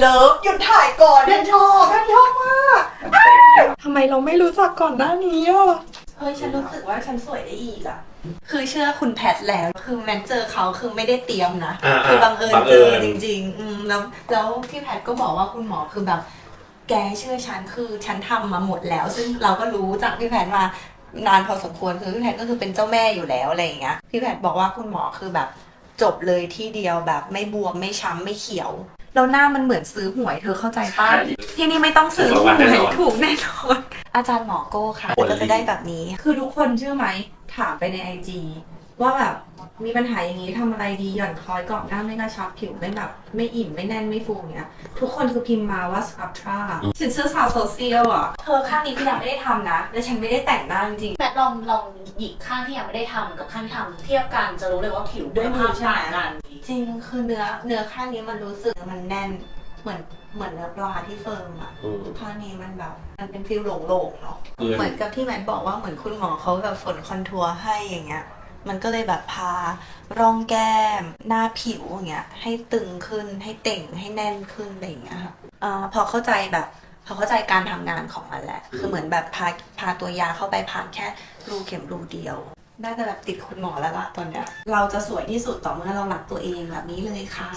เลิฟหยุดถ่ายก่อนแทนชอบแทนชอบมากมันเต็มอยู่ทำไมเราไม่รู้จักก่อนหน้านี้อะเฮ้ยฉันรู้สึกว่าฉันสวยได้อีกอะคือเชื่อคุณแพทแล้วคือแมนเจอเขาคือไม่ได้เตรียมนะอ่าคือบังเอิญบังเจเอิอญจริง ๆ อืมแล้วแล้วพี่แพทก็บอกว่าคุณหมอคือแบบ แกเชื่อฉันคือฉันทำมาหมดแล้ว ซึ่งเราก็รู้จากพี่แพทมานานพอสมควรคือพี่แพทก็คือเป็นเจ้าแม่อยู่แล้วอะไรอย่างเงี้ยพี่แพทบอกว่าคุณหมอคือแบบจบเลยที่เดียวแบบไม่บวมไม่ช้ำไม่เขียว แล้วหน้ามันเหมือนซื้อหวยเธอเข้าใจป่ะใช่ที่นี่ไม่ต้องซื้อถูกรางวัลแน่นอนถูกแน่นอนอาจารย์หมอโก้ค่ะคนก็จะได้แบบนี้ คือทุกคนเชื่อไหมถามไปในไอจีว่าแบบมีปัญหาอย่างนี้ทำอะไรดีหย่อนคล้อยกรอบหน้าไม่กระชับผิวไม่แบบไม่อิ่มไม่แน่นไม่ฟูอย่างเงี้ย ทุกคนคือพิมพ์มาว่าสครับทราฉันเสื้อสาวโซเชียลอะ เธอข้างนี้พี่ยังไม่ได้ทำนะ และฉันไม่ได้แต่งหน้าจริงแมทลองลองหยิกข้างที่ยังไม่ได้ทำกับข้างที่ทำเทียบกันจะรู้เลยว่าผิวด้วยมือใช่ไหมต่างกัน จริงคือเนื้อเนื้อข้างนี้มันรู้สึกมันแน่นเหมือนเหมือนเนื้อปลาที่เฟิร์มอะอืม ข้างนี้มันแบบ มันเป็นฟิลโหลงๆเนาะอืมเหมือนกับที่แมทบอกว่าเหมือนคุณหมอเขาแบบฝนคอนทัวร์ให้อย่างเงี้ย มันก็เลยแบบพาร่องแก้ม หน้าผิวอย่างเงี้ย ให้ตึงขึ้นให้เต่งให้แน่นขึ้นอะไรอย่างเงี้ยค่ะอ่าพอเข้าใจแบบ พอเข้าใจการทำงานของมันแหละ คือเหมือนแบบพาพาตัวยาเข้าไปผ่านแค่รูเข็มรูเดียว น่าจะแบบติดคุณหมอแล้วล่ะตอนเนี้ย เราจะสวยที่สุดต่อเมื่อเราหลักตัวเองแบบนี้เลยค่ะ